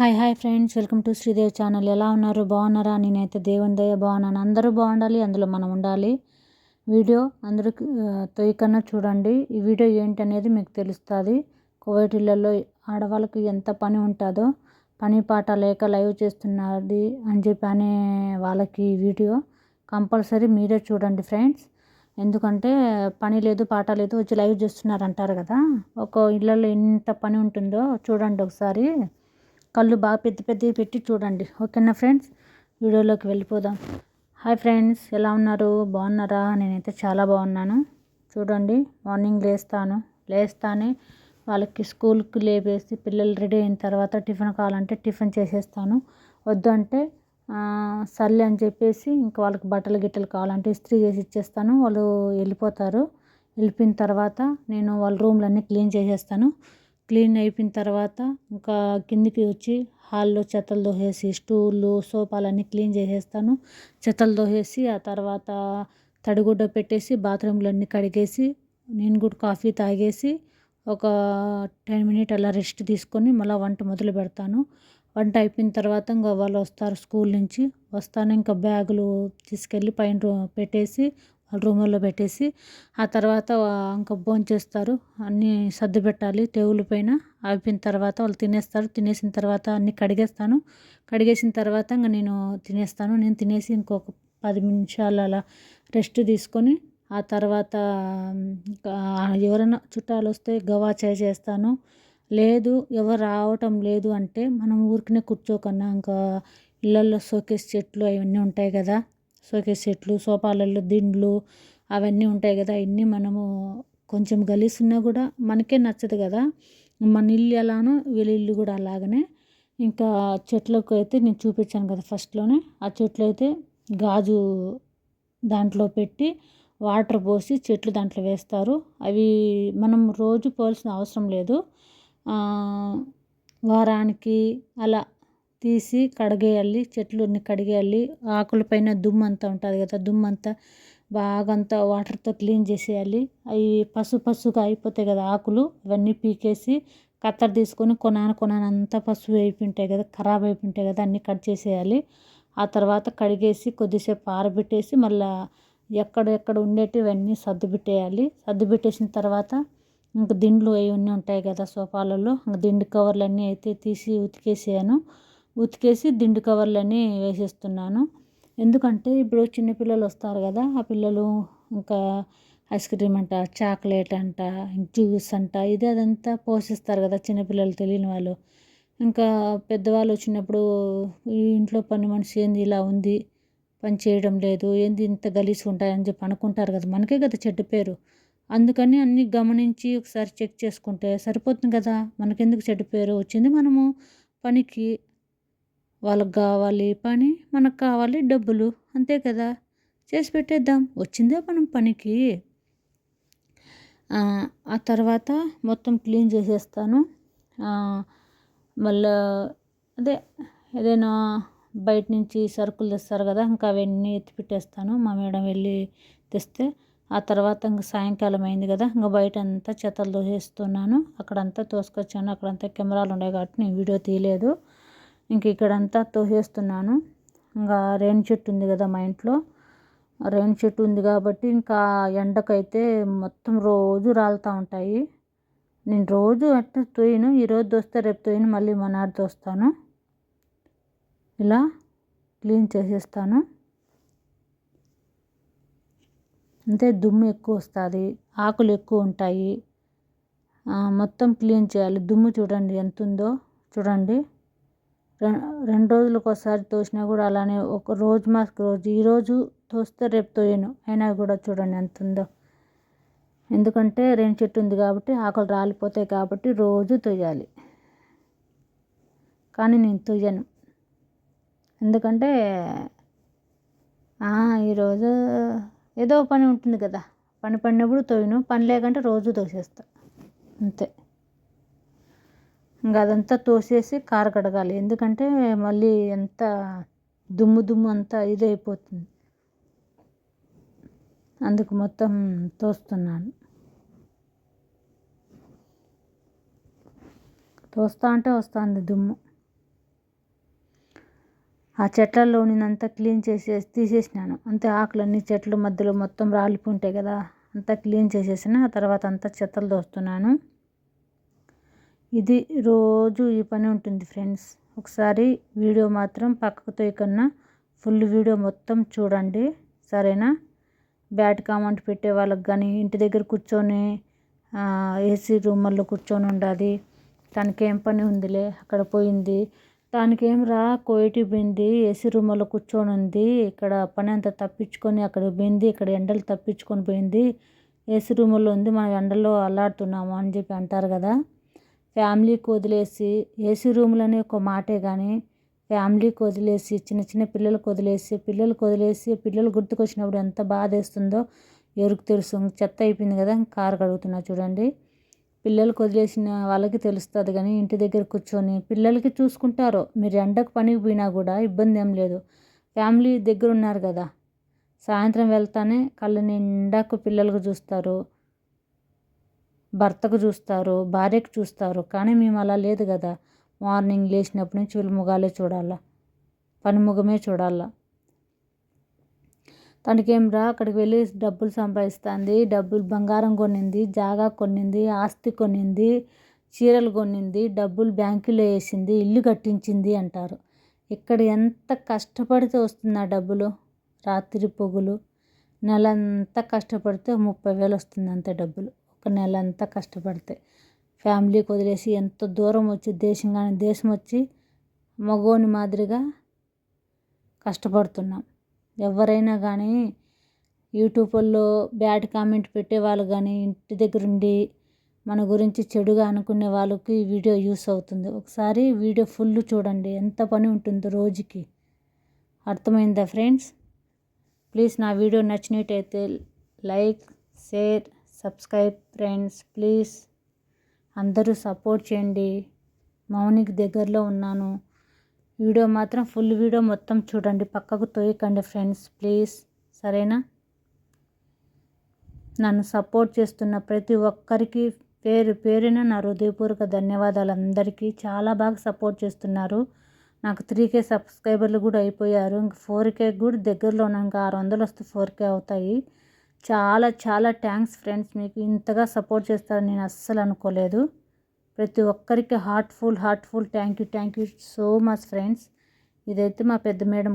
Hi hi friends. Welcome to Sridev channel. ఎలా ఉన్నారు? బాగున్నారా? నేనైతే దేవుని దయ బాగున్నాను. అందరూ బాగుండాలి అందులో మనం ఉండాలి. వీడియో అందరూ తొయ్యకన్నా చూడండి. ఈ వీడియో ఏంటనేది మీకు తెలుస్తుంది. కోవిడ్ ఇళ్ళల్లో ఆడవాళ్ళకి ఎంత పని ఉంటుందో పని పాట లేక లైవ్ చేస్తున్నది అని చెప్పి అనే వాళ్ళకి ఈ వీడియో కంపల్సరీ మీరే చూడండి ఫ్రెండ్స్. ఎందుకంటే పని లేదు పాట లేదు వచ్చి లైవ్ చేస్తున్నారు అంటారు కదా. ఒక ఇళ్ళల్లో ఎంత పని ఉంటుందో చూడండి ఒకసారి. కళ్ళు బాగా పెద్ద పెద్దవి పెట్టి చూడండి. ఓకేనా ఫ్రెండ్స్? వీడియోలోకి వెళ్ళిపోదాం. హాయ్ ఫ్రెండ్స్ ఎలా ఉన్నారు? బాగున్నారా? నేనైతే చాలా బాగున్నాను. చూడండి మార్నింగ్ లేస్తాను. లేస్తానే వాళ్ళకి స్కూల్కి లేపేసి పిల్లలు రెడీ అయిన తర్వాత టిఫిన్ కావాలంటే టిఫిన్ చేసేస్తాను. వద్దు అంటే సర్లే అని చెప్పేసి ఇంకా వాళ్ళకి బట్టలు గిట్టలు కావాలంటే ఇస్త్రీ చేసి ఇచ్చేస్తాను. వాళ్ళు వెళ్ళిపోతారు. వెళ్ళిపోయిన తర్వాత నేను వాళ్ళ రూమ్లన్నీ క్లీన్ చేసేస్తాను. క్లీన్ అయిపోయిన తర్వాత ఇంకా కిందికి వచ్చి హాల్లో చెత్తలు దోసేసి స్టూళ్ళు సోఫాలన్నీ క్లీన్ చేసేస్తాను. చెత్తలు దోసేసి ఆ తర్వాత తడిగుడ్డ పెట్టేసి బాత్రూమ్లన్నీ కడిగేసి నేను కూడా కాఫీ తాగేసి ఒక టెన్ మినిట్ అలా రెస్ట్ తీసుకొని మళ్ళీ వంట మొదలు పెడతాను. వంట అయిపోయిన తర్వాత ఇంకా వాళ్ళు వస్తారు స్కూల్ నుంచి. వస్తాను ఇంకా బ్యాగులు తీసుకెళ్ళి పైన పెట్టేసి రూముల్లో పెట్టేసి ఆ తర్వాత ఇంకా భోంచేస్తారు అన్నీ సర్ది పెట్టాలి టేబుల్ పైన అయిపోయిన తర్వాత వాళ్ళు తినేస్తారు. తినేసిన తర్వాత అన్నీ కడిగేస్తాను. కడిగేసిన తర్వాత ఇంకా నేను తినేస్తాను. నేను తినేసి ఇంకొక పది నిమిషాలు అలా రెస్ట్ తీసుకొని ఆ తర్వాత ఎవరైనా చుట్టాలు వస్తే గవా చే చేస్తాను. లేదు ఎవరు రావటం లేదు అంటే మనం ఊరికనే కూర్చోకన్నా ఇంకా ఇళ్ళల్లో షోకేస్ చెట్లు అవన్నీ ఉంటాయి కదా షోకేస్ సెట్లు సోఫాలలో దిండ్లు అవన్నీ ఉంటాయి కదా అవన్నీ మనము కొంచెం గలీసున్నా కూడా మనకే నచ్చదు కదా. మన ఇల్లు ఎలానో వీళ్ళ ఇల్లు కూడా అలాగనే. ఇంకా చెట్లకు అయితే నేను చూపించాను కదా ఫస్ట్లోనే. ఆ చెట్లు అయితే గాజు దాంట్లో పెట్టి వాటర్ పోసి చెట్లు దాంట్లో వేస్తారు. అవి మనం రోజు పోల్సిన అవసరం లేదు. వారానికి అలా తీసి కడిగేయాలి చెట్లుని కడిగేయాలి. ఆకుల పైన దుమ్ము అంతా ఉంటుంది కదా దుమ్ము అంతా బాగా అంతా వాటర్తో క్లీన్ చేసేయాలి. అవి పసు పసుగా అయిపోతాయి కదా ఆకులు ఇవన్నీ పీకేసి కత్తెర తీసుకొని కొనాను కొనాను అంతా పసుపు అయిపోయింటాయి కదా ఖరాబ్ అయిపోయింటాయి కదా అన్నీ కట్ చేసేయాలి. ఆ తర్వాత కడిగేసి కొద్దిసేపు ఆరబెట్టేసి మళ్ళీ ఎక్కడెక్కడ ఉండేటివన్నీ సర్దు సర్దుబెట్టేసిన తర్వాత ఇంక దిండ్లు అవన్నీ ఉంటాయి కదా సోఫాలలో దిండు కవర్లు అన్నీ అయితే తీసి ఉతికేసాను ఉతికేసి దిండు కవర్లన్నీ వేసేస్తున్నాను. ఎందుకంటే ఇప్పుడు చిన్నపిల్లలు వస్తారు కదా ఆ పిల్లలు ఇంకా ఐస్ క్రీమ్ అంట చాక్లెట్ అంట జ్యూస్ అంట ఇది అదంతా పోషిస్తారు కదా చిన్నపిల్లలు తెలియని వాళ్ళు. ఇంకా పెద్దవాళ్ళు వచ్చినప్పుడు ఇంట్లో పని మనిషి ఏంది ఇలా ఉంది పని చేయడం లేదు ఏంది ఇంత గలీజ్ ఉంటాయని చెప్పి అనుకుంటారు కదా మనకే కదా చెడ్డ పేరు. అందుకని అన్నీ గమనించి ఒకసారి చెక్ చేసుకుంటే సరిపోతుంది కదా మనకెందుకు చెడ్డ పేరు? వచ్చింది మనము పనికి వాళ్ళకి కావాలి పని మనకు కావాలి డబ్బులు. అంతే కదా? చేసి పెట్టేద్దాం. వచ్చిందే మనం పనికి? ఆ తర్వాత మొత్తం క్లీన్ చేసేస్తాను. మళ్ళా అదే ఏదైనా బయట నుంచి సరుకులు తెస్తారు కదా ఇంకా అవన్నీ ఎత్తి పెట్టేస్తాను. మా మేడం వెళ్ళి తెస్తే ఆ తర్వాత ఇంకా సాయంకాలం అయింది కదా ఇంకా బయట అంతా చెత్తలు తోసేస్తున్నాను. అక్కడంతా తోసుకొచ్చాను. అక్కడంతా కెమెరాలు ఉన్నాయి కాబట్టి నేను వీడియో తీయలేదు. ఇంక ఇక్కడంతా తోసేస్తున్నాను. ఇంకా రేణి చెట్టు ఉంది కదా మా ఇంట్లో. రేణి చెట్టు ఉంది కాబట్టి ఇంకా ఎండకైతే మొత్తం రోజు రాలుతూ ఉంటాయి. నేను రోజు అట్లా తోయను. ఈరోజు దోస్తే రేపు తోయను. మళ్ళీ మనాడు తోస్తాను. ఇలా క్లీన్ చేసేస్తాను. అంతే దుమ్ము ఎక్కువ వస్తుంది. ఆకులు ఎక్కువ ఉంటాయి. మొత్తం క్లీన్ చేయాలి. దుమ్ము చూడండి ఎంత ఉందో చూడండి. రెండు రోజులకు ఒకసారి తోసినా కూడా అలానే ఒక రోజు మాస్క్ రోజు ఈరోజు తోస్తే రేపు తోయను. అయినా కూడా చూడండి ఎంత ఉందో ఎందుకంటే రేణి చెట్టు ఉంది కాబట్టి ఆకులు రాలిపోతాయి కాబట్టి రోజు తొయ్యాలి కానీ నేను తొయ్యను ఎందుకంటే ఈరోజు ఏదో పని ఉంటుంది కదా. పని పడినప్పుడు తోయను పని లేకుంటే రోజు తోసేస్తా. అంతే. ఇంకా అదంతా తోసేసి కారు కడగాలి ఎందుకంటే మళ్ళీ ఎంత దుమ్ము దుమ్ము అంతా ఇది అయిపోతుంది అందుకు మొత్తం తోస్తున్నాను. తోస్తా అంటే వస్తుంది దుమ్ము. ఆ చెట్లలోనిదంతా క్లీన్ చేసేసి తీసేసినాను. అంతే ఆకులన్నీ చెట్లు మధ్యలో మొత్తం రాలిపోంటాయి కదా అంతా క్లీన్ చేసేసిన ఆ తర్వాత అంతా చెత్తలు దోస్తున్నాను ఇది రోజు ఈ పని ఉంటుంది ఫ్రెండ్స్. ఒకసారి వీడియో మాత్రం పక్కకు తోయకన్నా ఫుల్ వీడియో మొత్తం చూడండి. సరేనా? బ్యాడ్ కామెంట్ పెట్టే వాళ్ళకి కానీ ఇంటి దగ్గర కూర్చొని ఏసీ రూమ్లో కూర్చొని ఉండాలి. తనకి ఏం పని ఉందిలే అక్కడ పోయింది. దానికేం రా కోయిటి బింది ఏసీ రూమ్లో కూర్చొని ఉంది. ఇక్కడ పని అంతా తప్పించుకొని అక్కడ పోయింది ఇక్కడ ఎండలు తప్పించుకొని పోయింది. ఏసీ రూమ్లో ఉంది మనం ఎండలో అల్లాడుతున్నాము అని చెప్పి అంటారు కదా. ఫ్యామిలీకి వదిలేసి ఏసీ రూమ్లోనే ఒక మాటే కానీ ఫ్యామిలీకి వదిలేసి చిన్న చిన్న పిల్లలకు వదిలేసి పిల్లలకు వదిలేసి పిల్లలు గుర్తుకొచ్చినప్పుడు ఎంత బాధ వేస్తుందో ఎవరికి తెలుసు. చెత్త అయిపోయింది కదా కారు కడుగుతున్నా చూడండి. పిల్లలకు వదిలేసిన వాళ్ళకి తెలుస్తుంది కానీ ఇంటి దగ్గర కూర్చొని పిల్లలకి చూసుకుంటారు. మీరు ఎండకు పనికి పోయినా కూడా ఇబ్బంది ఏం లేదు. ఫ్యామిలీ దగ్గర ఉన్నారు కదా. సాయంత్రం వెళ్తానే కళ్ళు నిండాకు పిల్లలకు చూస్తారు. భర్తకు చూస్తారు భార్యకు చూస్తారు కానీ మేము అలా లేదు కదా. మార్నింగ్ లేచినప్పటి నుంచి వీళ్ళు ముఖాలే చూడాలా? పని ముఖమే చూడాలా? తనకేం రా అక్కడికి వెళ్ళి డబ్బులు సంపాదిస్తుంది. డబ్బులు బంగారం కొనింది జాగా కొనింది ఆస్తి కొనింది చీరలు కొనింది డబ్బులు బ్యాంకులో వేసింది ఇల్లు కట్టించింది అంటారు. ఇక్కడ ఎంత కష్టపడితే వస్తుంది ఆ డబ్బులు? రాత్రి పొగులు. నెలంతా కష్టపడితే ముప్పై వేలు వస్తుంది అంతే డబ్బులు. ఒక నెల అంతా కష్టపడితే ఫ్యామిలీకి వదిలేసి ఎంత దూరం వచ్చి దేశం కానీ దేశం వచ్చి మగోని మాదిరిగా కష్టపడుతున్నాం. ఎవరైనా కానీ యూట్యూబ్లో బ్యాడ్ కామెంట్ పెట్టేవాళ్ళు కానీ ఇంటి దగ్గర ఉండి మన గురించి చెడుగా అనుకునే వాళ్ళకి ఈ వీడియో యూస్ అవుతుంది. ఒకసారి వీడియో ఫుల్ చూడండి. ఎంత పని ఉంటుందో రోజుకి. అర్థమైందా ఫ్రెండ్స్? ప్లీజ్ నా వీడియో నచ్చినట్టయితే like share subscribe friends please అందరూ సపోర్ట్ చేయండి. మౌనికి దగ్గరలో ఉన్నాను. వీడియో మాత్రం ఫుల్ వీడియో మొత్తం చూడండి. పక్కకు తోయకండి ఫ్రెండ్స్ ప్లీజ్. సరేనా? నన్ను సపోర్ట్ చేస్తున్న ప్రతి ఒక్కరికి పేరు పేరున నా హృదయపూర్వక ధన్యవాదాలు అందరికీ చాలా బాగా సపోర్ట్ చేస్తున్నారు. నాకు త్రీ కే సబ్స్క్రైబర్లు కూడా అయిపోయారు. ఇంక ఫోర్ కే కూడా దగ్గరలో ఇంకా ఆరు వందలు వస్తే ఫోర్ కే అవుతాయి. చాలా చాలా థ్యాంక్స్ ఫ్రెండ్స్ మీకు ఇంతగా సపోర్ట్ చేస్తారని నేను అస్సలు అనుకోలేదు. ప్రతి ఒక్కరికి heartful heartful thank you thank you so much friends ఇదైతే మా పెద్ద మేడం